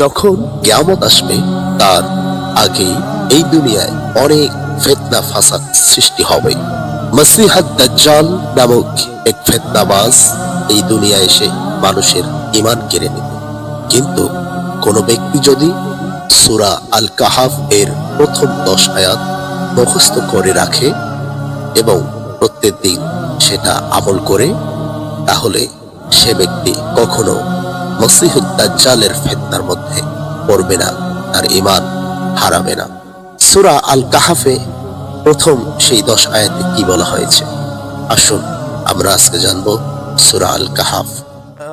যখন কেয়ামত আসবে, তার আগে এই দুনিয়ায় অনেক ফেতনা ফাসাদ সৃষ্টি হবে। মসিহাত দাজ্জাল নামক এক ফেতনাবাজ এই দুনিয়ায় এসে মানুষের ইমান কেড়ে নেবে কিন্তু কোনো ব্যক্তি যদি সুরা আল কাহাফ এর প্রথম দশ আয়াত মুখস্থ করে রাখে এবং প্রত্যেক দিন সেটা আমল করে, তাহলে সে ব্যক্তি কখনো মসিহুদ্দাজ্জালের ফেতনার মধ্যে পড়বে না তার ইমান হারাবে না সুরা আল কাহাফে প্রথম সেই দশ আয়াতে কি বলা হয়েছে আসুন আমরা আজকে জানবো সুরা আল কাহাফ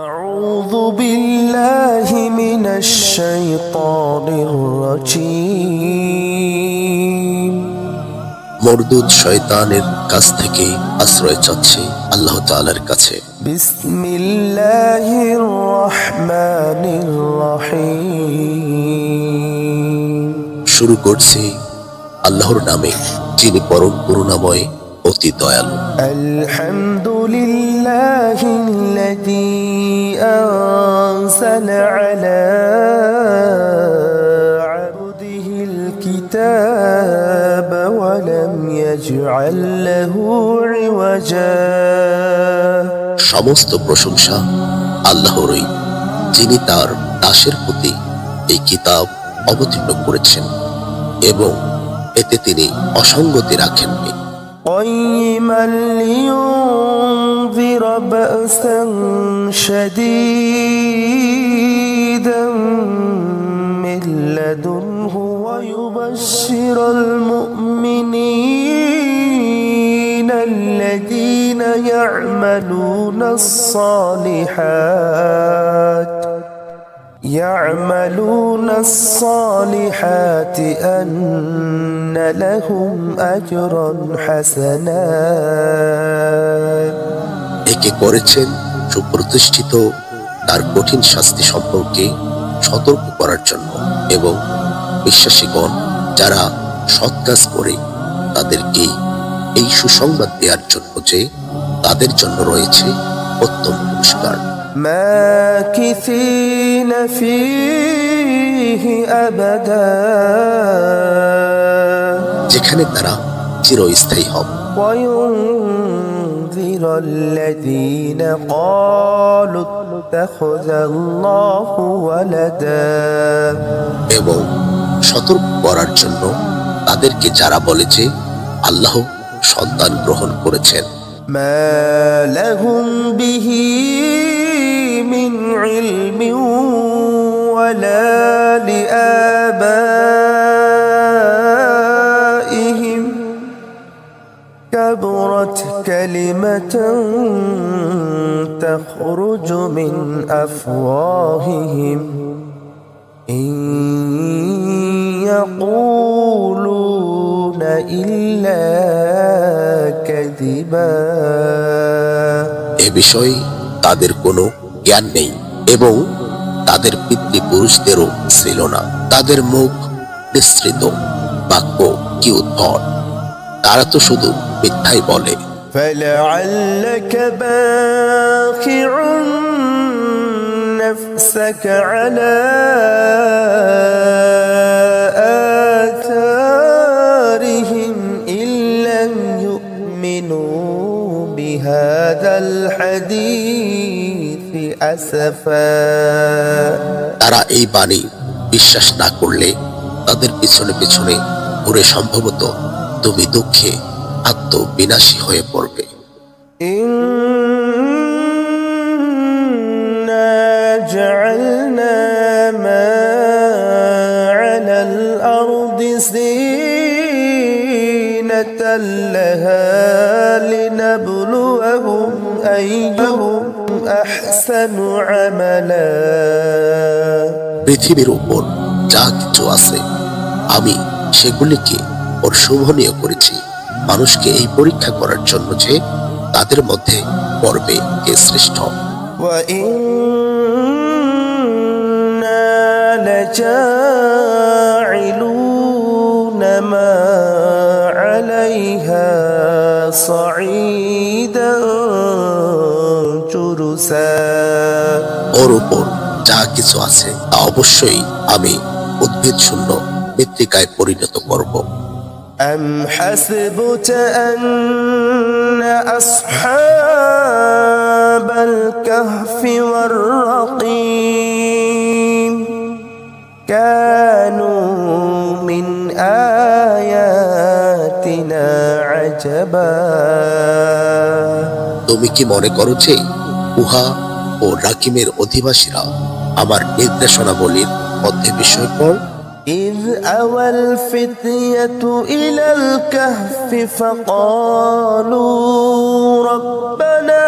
أعوذ بالله من الشيطان الرجيم মরদুদ শয়তানের কাছ থেকে আশ্রয় চাচ্ছি আল্লাহ তাআলার কাছে بسم الله الرحمن الرحيم শুরু করছি আল্লাহর নামে যিনি পরম করুণাময় অতি দয়ালু الحمد لله الذي أنزل على عبده الكتاب ولم يجعل له عوجا সমস্ত প্রশংসা আল্লাহরই যিনি তার দাসের প্রতি এই কিতাব অবতীর্ণ করেছেন এবং এতে তিনি অসঙ্গতি রাখেননি قيما لينذر بأسا شديدا من لدنه ويبشر المؤمنين الذين يعملون الصالحات يعملون الصالحات أن لهم أجرا حسنا একে করেছেন সুপ্রতিষ্ঠিত তার কঠিন শাস্তি সম্পর্কে সতর্ক করার জন্য এবং বিশ্বাসীগণ যারা সৎ কাজ করে তাদেরকে এই সুসংবাদ দেওয়ার জন্য যে তাদের জন্য রয়েছে উত্তম পুরস্কার ماكثين فيه أبدا যেখানে তারা চিরস্থায়ী হবে وينذر الذين قالوا اتخذ الله ولدا এবং সতর্ক করার জন্য তাদেরকে যারা বলে যে আল্লাহ সন্তান গ্রহণ করেছেন ما لهم به من علم ولا لآبائهم كبرت كلمة تخرج من أفواههم إن يقولون إلا كذبا এ বিষয়ে তাদের কোনো জ্ঞান নেই এবং তাদের পিতৃপুরুষদেরও ছিল না তাদের মুখ নিঃসৃত বাক্য কি উদ্ভট তারা তো শুধু মিথ্যাই বলে فلعلك باخع نفسك على তারা এই বাণী বিশ্বাস না করলে তাদের পিছনে পিছনে ঘুরে সম্ভবত তুমি দুঃখে আত্মবিনাশী হয়ে পড়বে إنا جعلنا ما على الأرض زينة لها لنبلوهم أيهم أحسن عملا পৃথিবীর উপর যা কিছু আছে আমি সেগুলিকে ওর শোভনীয় করেছি মানুষকে এই পরীক্ষা করার জন্য যে তাদের মধ্যে পর্বে কে শ্রেষ্ঠ وإنا لجاعلون ما عليها صعيدا ওর উপর যা কিছু আছে তা অবশ্যই আমি উদ্ভিদ শূন্য মৃত্তিকায় পরিণত করব أم حسبت أن أصحاب الكهف والرقيم كانوا من آياتنا عجبا তুমি কি মনে করো যে উহা ও রাকিমের অধিবাসীরা আমার নির্দেশনাবলীর মধ্যে বিষয়পর إذ أوى الفتية إلى الكهف فقالوا ربنا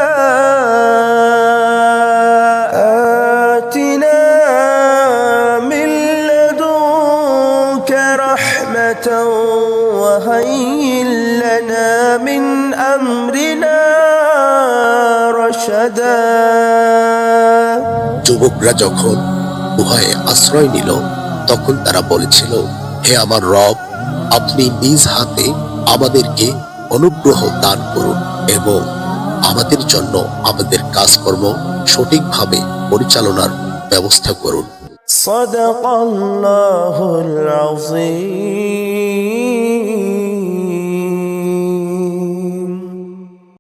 آتنا من لدنك رحمة وهيئ لنا من أمرنا رشدا যুবকরা যখন গুহায় আশ্রয় নিল তখন তারা বলেছিল হে আমার রব আপনি নিজ হাতে আমাদেরকে অনুগ্রহ দান করুন এবং আমাদের জন্য আমাদের কাজকর্ম সঠিকভাবে পরিচালনার ব্যবস্থা করুন صدق الله العظيم